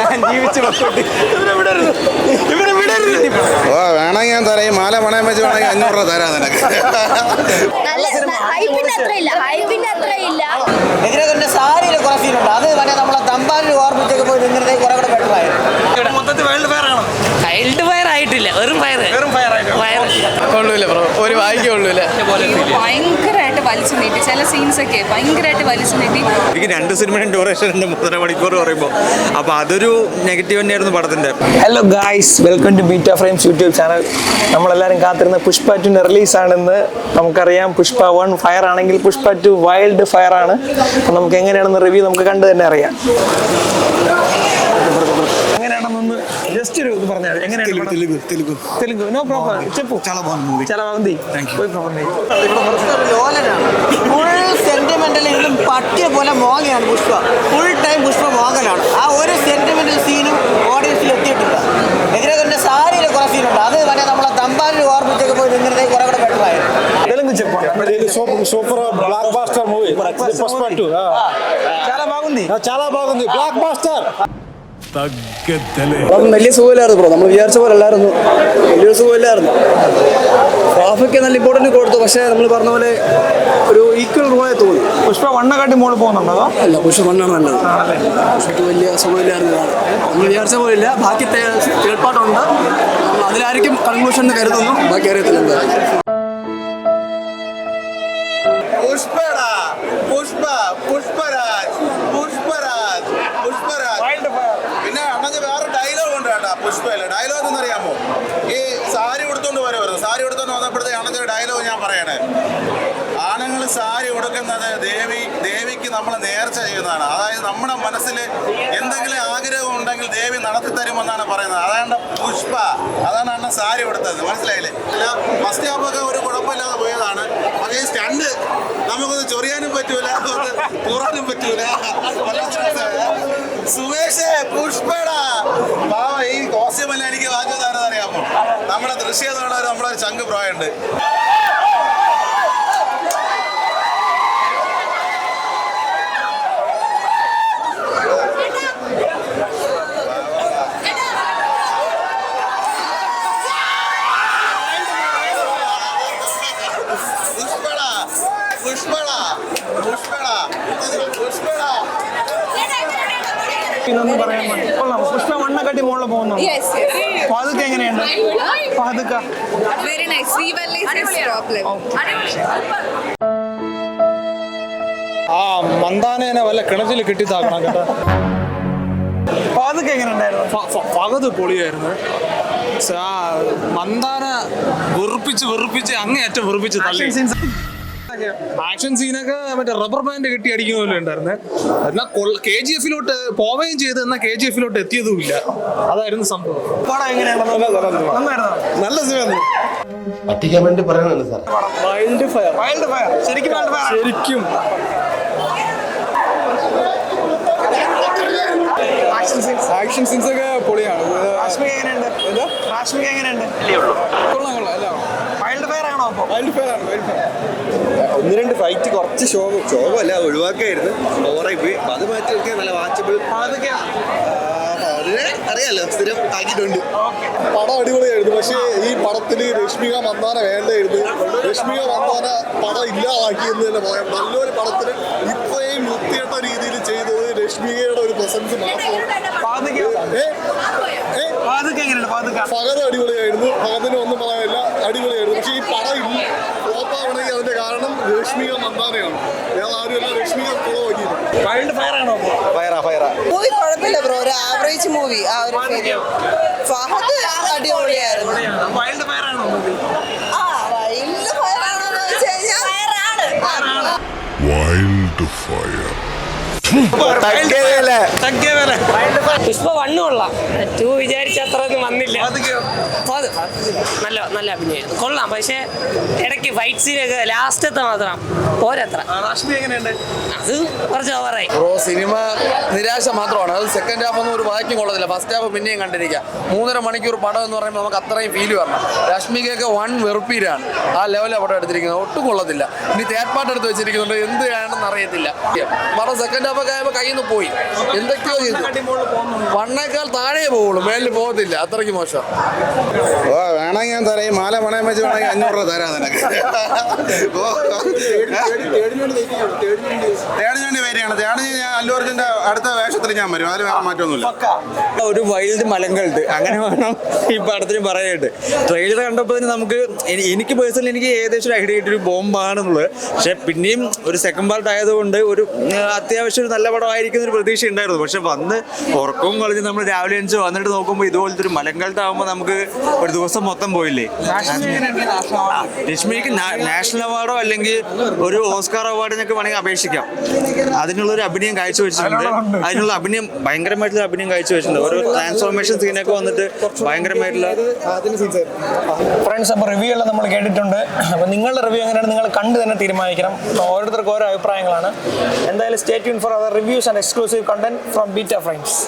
ഞാൻ ജീവിച്ചു പൊക്കോട്ടെ ഓ വേണമെങ്കിൽ ഞാൻ തരാം. ഈ മാല പണയം വെച്ച് വേണമെങ്കിൽ അഞ്ഞൂറ് രൂപ തരാം നിനക്ക്. നല്ല ഹൈപ്പിന്റെ അത്ര ഇല്ല ഹൈപ്പിന്റെ അത്ര ഇല്ല. എതിരെ സാരിയിൽ കുറെ സീനുണ്ട് അത് വേണേ നമ്മളെ തമ്പാനിൽ ഓർമ്മിച്ചൊക്കെ പോയി നിങ്ങളുടെ കുറെ കൂടെ ബെറ്റർ ആയിരുന്നു. മൊത്തത്തിൽ വേൾഡ് ഫയർ ആണോ? വൈൽഡ് ഫയർ ആയിട്ടില്ല വെറും ഫയർ വെറും ഫയർ കൊള്ളൂല ബ്രോ ഒരു വായിക്കേ ഉള്ളൂല ഭയങ്കരമായിട്ട് വലിച്ചു നീട്ടി. ചില സീൻസൊക്കെ ഭയങ്കരമായിട്ട് വലിച്ചു നീട്ടി. എനിക്ക് രണ്ട് സിനിമയുടെ ഡ്യൂറേഷൻ ഉണ്ട് മൂന്നര മണിക്കൂർ പറയുമ്പോൾ അപ്പോൾ അതൊരു നെഗറ്റീവ് തന്നെയായിരുന്നു പടത്തിന്റെ hello guys welcome to beta frames YouTube channel നമ്മളെല്ലാവരും കാത്തിരുന്ന പുഷ്പ ടുവിന്റെ റിലീസാണെന്ന് നമുക്കറിയാം. പുഷ്പ വൺ ഫയർ ആണെങ്കിൽ പുഷ്പ ടു വൈൽഡ് ഫയർ ആണ്. അപ്പം നമുക്ക് എങ്ങനെയാണെന്ന് റിവ്യൂ നമുക്ക് കണ്ടു തന്നെ അറിയാം. എങ്ങനെയാണെന്നൊന്ന് ജസ്റ്റ് ഒരു ഇത് പറഞ്ഞാൽ എങ്ങനെയാണ് తెలుగు తెలుగు തെലുങ്ക് നോ പ്രോബ്ലം చెప్పు చాలా బాగుంది మూవీ చాలా బాగుంది పోయి ప్రాబ్లం లేదు ലോലനാണ് ഫുൾ സെന്റിമെന്റൽ ഇതിലും പട്ടിയെ പോലെ മോങ്ങയാണ് പുഷ്പ ഫുൾ ടൈം പുഷ്പ മോങ്ങലാണ് ആ ഒരു സെന്റിമെന്റൽ സീനും ഓഡിയൻസിൽ എത്തിയിട്ടില്ല എതിരെ തന്നെ സാരിയിൽ കുറെ സീനുണ്ട് അത് വേണേ നമ്മളെ തമ്പാനിൽ ഓർമ്മിച്ചൊക്കെ പോയി നിങ്ങളുടെ കുറെ കൂടെ ബെറ്റർ ആയിരുന്നു తెలుగు చెప్పు super super blockbuster movie Pushpa two చాలా బాగుంది చాలా బాగుంది బ్లాక్ బాస్టర్ അപ്പം വലിയ സുഖമില്ലായിരുന്നു ബ്രോ. നമ്മൾ വിചാരിച്ച പോലെ അല്ലായിരുന്നു. വലിയൊരു സുഖമില്ലായിരുന്നു. ട്രാഫിക്ക് നല്ല ഇമ്പോർട്ടന്റ് കൊടുത്തു. പക്ഷേ നമ്മൾ പറഞ്ഞ പോലെ ഒരു ഈക്വൽ റൂമായി തോന്നി. പുഷ്പ വണ്ണക്കാട്ടി മോൾ പോകുന്നുണ്ടോ അല്ല പുഷ്പ വണ്ണാണ് നല്ലത്. പുഷ്പയ്ക്ക് വലിയ സുഖമില്ലായിരുന്നു. നമ്മൾ വിചാരിച്ച പോലെ ഇല്ല. ബാക്കി തേർഡ് പാർട്ടുണ്ട് അതിലായിരിക്കും കൺക്ലൂഷൻ എന്ന് കരുതുന്നു. ബാക്കി അറിയത്തില്ല പുഷ്പടാ. പുഷ്പ പുഷ്പരാജ് പുഷ്പരാജ്. പുഷ്പരാജ് പിന്നെ അണ്ണന് വേറെ ഡയലോഗ് ഉണ്ട് കേട്ടാ പുഷ്പയല്ല? ഡയലോഗ് എന്നറിയാമോ? ഈ സാരി ഉടുത്തോണ്ട് വരുമായിരുന്നു സാരി ഉടുത്തോണ്ട് വന്നപ്പോഴത്തേക്ക് അണ്ണന്റെ ഡയലോഗ് ഞാൻ പറയണേ. സാരി ഉടുക്കുന്നത് ദേവി ദേവിക്ക് നമ്മൾ നേർച്ച ചെയ്യുന്നതാണ്. അതായത് നമ്മുടെ മനസ്സിൽ എന്തെങ്കിലും ആഗ്രഹം ഉണ്ടെങ്കിൽ ദേവി നടത്തി തരുമെന്നാണ് പറയുന്നത്. അതാണ് പുഷ്പ. അതാണ് അണ്ണൻ സാരി ഉടുത്തത്. മനസ്സിലായില്ലേ? അല്ല ഫസ്റ്റ് ഹാഫൊക്കെ ഒരു കുഴപ്പമില്ലാതെ പോയതാണ്. പക്ഷേ സ്റ്റണ്ട് നമുക്കൊന്ന് ചൊറിയാനും പറ്റൂല കുറാനും പറ്റൂല. സുമേഷേ പുഷ്പടാ. പാവ ഈ കോസ്റ്റ്യൂമെല്ലാം എനിക്ക് അറിയാമോ? നമ്മുടെ ദൃശ്യം എന്നുള്ള ഒരു നമ്മളെ ഒരു ചങ്ക് പ്രായമുണ്ട് പുഷ്പടാ പുഷ്പടാ പുഷ്പടാ പുഷ്പടാ ഇതൊന്നും പറയാൻ പറ്റില്ല. കൊള്ളാം. പുഷ്പ വണ്ണക്കാട്ടി മുകളിൽ പോകുന്നു. പാതുക്ക എങ്ങനെയുണ്ട്? പാതുക്ക. ആ മന്ദാനേനെ വല്ല കിണറ്റിൽ കെട്ടിത്താക്കണം കേട്ടോ. പാതുക്ക എങ്ങനെയുണ്ടായിരുന്നു? ഫ- പൊളിയായിരുന്നു. ആ മന്ദാന വെറുപ്പിച്ച് വെറുപ്പിച്ച് അങ്ങേയറ്റം വെറുപ്പിച്ച് തള്ളി. ആക്ഷൻ സീനൊക്കെ മറ്റേ റബ്ബർ ബാൻഡ് കെട്ടി അടിക്കുന്ന പോലെ ഉണ്ടായിരുന്നു. എന്നാൽ കെ ജി എഫിലോട്ട് പോവുകയും ചെയ്ത് എന്നാൽ കെ ജി എഫിലോട്ട് എത്തിയതുമില്ല അതായിരുന്നു സംഭവം. നല്ല സിനിമ പറ്റിക്കാൻ വേണ്ടി പറയണല്ലോ sir wild fire wild fire ശരിക്കും വൈൽഡ് ഫയർ ശരിക്കും. ആക്ഷൻ സീൻസ് ഒക്കെ പൊളിയാണ്. എങ്ങനെയുണ്ട്? കൊള്ളാം കൊള്ളാം. എല്ലാം ഒന്ന് രണ്ട് ഫൈറ്റ് കുറച്ച് ശോകം ശോകമല്ല ഒഴിവാക്കായിരുന്നു ഓവറായി പോയി. അത് മാറ്റി വെക്കാൻ നല്ല വാച്ചബിൾ അറിയാലോ സ്ഥിരം ആക്കിയിട്ടുണ്ട്. പടം അടിപൊളിയായിരുന്നു. പക്ഷേ ഈ പടത്തിൽ രശ്മിക മന്ദാന വേണ്ടായിരുന്നു രശ്മിക മന്ദാന പടം ഇല്ലാതാക്കിയെന്ന് തന്നെ പറയാം. നല്ലൊരു പടത്തിന് ഇത്രയും വൃത്തികെട്ട രീതിയിൽ ചെയ്തത് രശ്മികയുടെ ഒരു പ്രസൻസ് മാത്രമാണ് ഫഹദ് അടിപൊളിയായിരുന്നു. ഫഹദിന് ഒന്നും പറയാനില്ല. അടിപൊളിയായിരുന്നു പക്ഷേ ഈ പടം ഇല്ല. ഫ്ലോപ്പാവണമെങ്കിൽ അതിന്റെ കാരണം രശ്മിക മന്ദാനയാണ്. വേറെ ആരുമല്ല രശ്മിക ഫയറാ മൂവി കുഴപ്പമില്ല ബ്രോ ഒരു ആവറേജ് മൂവി ആ ഒരു അടിപൊളിയായിരുന്നു വൈൽഡ് ഫയർ ആണോ movie? ആ വൈൽഡ് ഫയർ ആണോന്ന് വെച്ച് കഴിഞ്ഞാൽ തഗ്ഗേ വില. പുഷ്പ വണ്ണു കൊള്ളാം. ടു വിചാരിച്ച ഒന്നും വന്നില്ല? നല്ല നല്ല അഭിനയം. കൊള്ളാം. പക്ഷേ ഇടയ്ക്ക് ഫൈറ്റ് സീനൊക്കെ ലാസ്റ്റത്തെ മാത്രം. പോരത്ര. അത് കുറച്ച് ഓവറായി സിനിമ നിരാശ മാത്രമാണ്. അത് സെക്കൻഡ് ഹാഫ് ഒന്നും ഒരു വാക്യം കൊള്ളത്തില്ല. ഫസ്റ്റ് ഹാഫ് പിന്നെയും കണ്ടിരിക്കുക മൂന്നര മണിക്കൂർ പടം എന്ന് പറയുമ്പോൾ നമുക്ക് അത്രയും ഫീൽ വരണം. രശ്മികയൊക്കെ വൺ വെറുപ്പീരാണ്. ആ ലെവലിൽ പടം എടുത്തിരിക്കുന്നത്. ഒട്ടും കൊള്ളത്തില്ല. ഇനി തേർഡ് പാർട്ട് എടുത്ത് വെച്ചിരിക്കുന്നുണ്ട്. എന്ത് വേണമെന്ന് അറിയത്തില്ല. പടം സെക്കൻഡ് ഹാഫ് ആയപ്പോൾ കയ്യിൽ നിന്ന് പോയി. എന്തൊക്കെയോ ചെയ്തു. വണ്ണേക്കാൾ താഴെ പോവുള്ളൂ. മേലിൽ പോകത്തില്ല. അത്രയ്ക്ക് മോശം. വേണമെങ്കിൽ ഞാൻ തരാം. ഈ മാല പണയം വെച്ച് വേണമെങ്കിൽ അഞ്ഞൂറ് രൂപ തരാം നിനക്ക്. തേടിന് വരികയാണ്. ഞാൻ അല്ലു അർജുന്റെ അടുത്ത വേഷത്തിൽ ഞാൻ വരും. അതിൽ വേറെ മാറ്റമൊന്നുമില്ല. ഒരു വൈൽഡ് മലങ്കൾട്ട് അങ്ങനെ വേണം ഈ പടത്തിന് പറയാനായിട്ട്. ട്രെയിലർ കണ്ടപ്പോൾ തന്നെ നമുക്ക് എനിക്ക് പേഴ്സണലി എനിക്ക് ഏകദേശം ഒരു ഐഡിയ ആയിട്ടൊരു ബോംബാണെന്നുള്ളത്. പക്ഷെ പിന്നെയും ഒരു സെക്കൻഡ് പാർട്ട് ആയതുകൊണ്ട് ഒരു അത്യാവശ്യം ഒരു നല്ല പടമായിരിക്കും ഒരു പ്രതീക്ഷ ഉണ്ടായിരുന്നു. പക്ഷെ വന്ന് ഉറക്കവും കളഞ്ഞ് നമ്മൾ രാവിലെ അഞ്ച് വന്നിട്ട് നോക്കുമ്പോൾ ഇതുപോലത്തെ ഒരു മലങ്കൾട്ട് ആകുമ്പോൾ നമുക്ക് ഒരു ദിവസം മൊത്തം പോയില്ലേ? രശ്മിക്ക് നാഷണൽ അവാർഡോ അല്ലെങ്കിൽ ഒരു ഓസ്കാർ അവാർഡിനൊക്കെ വേണമെങ്കിൽ അപേക്ഷിക്കാം. അതിനുള്ള ഒരു അഭിനയം കാഴ്ചവെച്ചിട്ടുണ്ട് അതിനുള്ള അഭിനയം ഭയങ്കരമായിട്ടുള്ള അഭിനയം കാഴ്ച വെച്ചിട്ടുണ്ട്. ഓരോ ട്രാൻസ്ഫോർമേഷൻ സീനൊക്കെ വന്നിട്ട് ഭയങ്കരമായിട്ടുള്ള ഫ്രണ്ട്സ് അപ്പോൾ റിവ്യൂ എല്ലാം നമ്മൾ കേട്ടിട്ടുണ്ട്. അപ്പോൾ നിങ്ങളുടെ റിവ്യൂ എങ്ങനെയാണ് നിങ്ങൾ കണ്ട് തന്നെ തീരുമാനിക്കണം. ഓരോരുത്തർക്കും ഓരോ അഭിപ്രായങ്ങളാണ്. എന്തായാലും state for other reviews and exclusive content from beta friends